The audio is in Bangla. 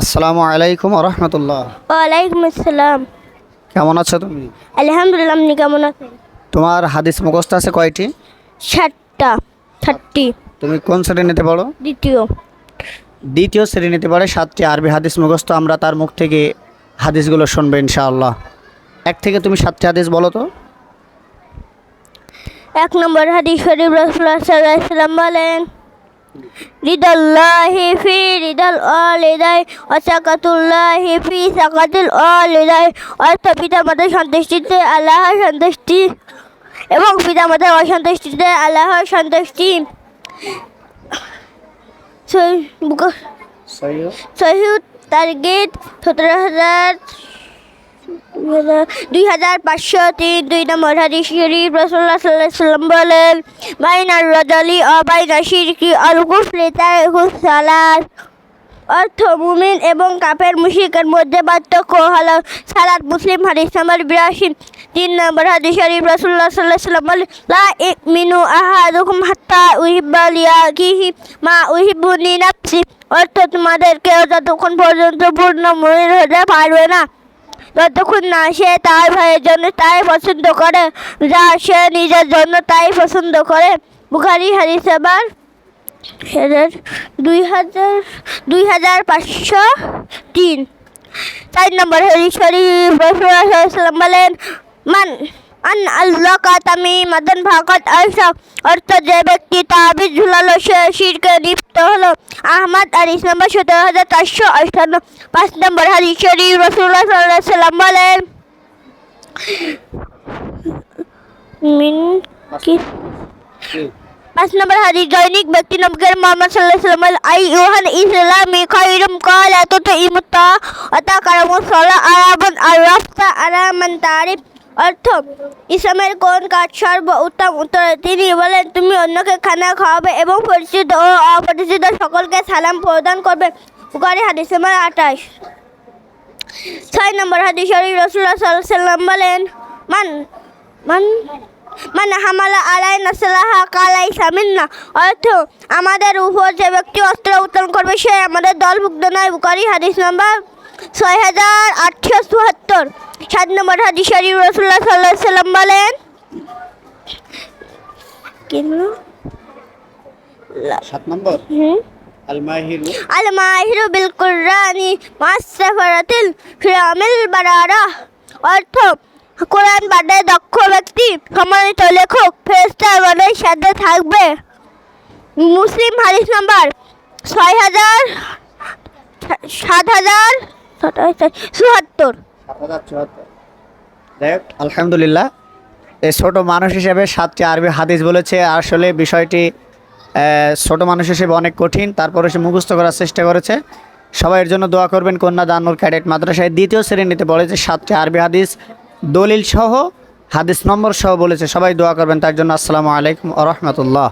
আসসালামু আলাইকুম রহমতুল্লাহ। ওয়ালাইকুম আসসালাম। কেমন আছো তুমি? আলহামদুলিল্লাহ আপনি কেমন আছেন? তোমার হাদিস মুখস্থ আছে কয়টি? ষাটটা থার্টি তুমি কোন শ্রেণীতে পড়ো? দ্বিতীয়। দ্বিতীয় শ্রেণীতে পড়ে সাতটি আরবি হাদিস মুখস্থ আমরা তার মুখ থেকে হাদিসগুলো শুনবে ইনশাআল্লাহ। এক থেকে তুমি সাতটি হাদিস বলো তো। এক নম্বর হাদিস শরীফ আলাইহি ওয়াসাল্লাম বলেন রিদাল্লাহি ফি রিদাল ওয়ালিদাই ওয়া সাকাতুল্লাহি ফি সাকাতিল ওয়ালিদাই। অর্থ পিতা মাতার সন্তুষ্টিতে আল্লাহর সন্তুষ্টি এবং পিতা অসন্তুষ্টিতে আল্লাহর সন্তুষ্টি। সহি- বুক- সহিউদ তার্গেট সতেরো হাজার দুই হাজার পাঁচশো তিন, দুই নম্বর হাদিস শরীফ রসুল্লাহ সাল্লাহ সাল্লাম বলেন, বাইনার রজালি ও বাইনা শিরকি অল কুফরি তারিকুস সালাত। অর্থ, মুমিন এবং কাপের মুশিকের মধ্যে পার্থক্য হল সালাদ মুসলিম হাদিস নাম্বার বিরাশি। তিন নম্বর হাদিস শরীফ রসুল্লাহ সাল্লাহ সাল্লাম বলেন, লা মিনু আহাদুকুম হাত্তা উহিব্বা লিয়াকিহি মা উহিব্বুনি নাফসি। অর্থ তোমাদের কেউ যতক্ষণ পর্যন্ত পূর্ণ মনির হতে পারবে না। যতক্ষণ না সে তার ভাইয়ের জন্য তাই পছন্দ করে, যা সে নিজের জন্য তাই পছন্দ করে। বুখারি হাদিস আবার দুই হাজার দুই হাজার পাঁচশো তিন। চার নম্বর হরি শরীফ বলেন, মান আন আল্লাহ কাতামি মাদন ভাগত আয়সা অর্থ যে ব্যক্তি তাবিজ ঝুলালো, সে শিরকে লিপ্ত হলো। আহমদ হাদিস নম্বর সতেরো হাজার চারশো আটান্ন পাঁচ নম্বর হাদিস শরীফ রসুল্লাহ সাল্লাহ সাল্লাম বলেন, মিন কি পাঁচ নম্বর হাদিস, দৈনিক ব্যক্তি নবকের মোহাম্মদ সাল্লাহ সাল্লাম আই ইউহান ইসলামি খাইরুম কাল এত ইমুতা অতা কারামু সলা আরাবন আর রাফতা আরামান তারিফ অর্থ, ইসলামের কোন কাজ সর্ব উত্তম উত্তর? তিনি বলেন, তুমি অন্যকে খানা খাওয়াবে এবং পরিচিত ও অপরিচিত সকলকে সালাম প্রদান করবে। বুখারী হাদিস নম্বর আঠাশ। ছয় নম্বর হাদিস শরীফ রসুল্লাহ সাল্লাহ সাল্লাম বলেন, মান মান মানে হামালা আলাই নাসালাহা কালাই সামিন্না অর্থ, আমাদের উপর যে ব্যক্তি অস্ত্র উত্তোলন করবে, সে আমাদের দলভুক্ত নয়। বুকারি হাদিস নম্বর ছয় হাজার আটশো চুয়াত্তর। সাত নম্বর হাদিস শরীফ রসুল্লাহ সাল্লাহ সাল্লাম বলেন কি হলো? সাত নম্বর? হুম? বিল কুরআনি মাসাফারাতিল ফিরামিল বারারা। অর্থ কোরআন পাঠে দক্ষ ব্যক্তি সম্মানিত লেখক ফেরেস্তাগণের সাথে থাকবে। মুসলিম হাদিস নাম্বার ছয় হাজার সাত হাজার চুয়াত্তর আলহামদুলিল্লাহ, এই ছোট মানুষ হিসেবে সাতটি আরবি হাদিস বলেছে। আসলে বিষয়টি ছোট মানুষ হিসেবে অনেক কঠিন। তারপরে সে মুখস্থ করার চেষ্টা করেছে। সবাই জন্য দোয়া করবেন। কন্যা দানুর ক্যাডেট মাদ্রাসায় দ্বিতীয় শ্রেণীতে বলেছে সাতটি আরবি হাদিস। দলিল সহ, হাদিস নম্বর সহ বলেছে। সবাই দোয়া করবেন। তার জন্য আসসালামু আলাইকুম রহমতুল্লাহ।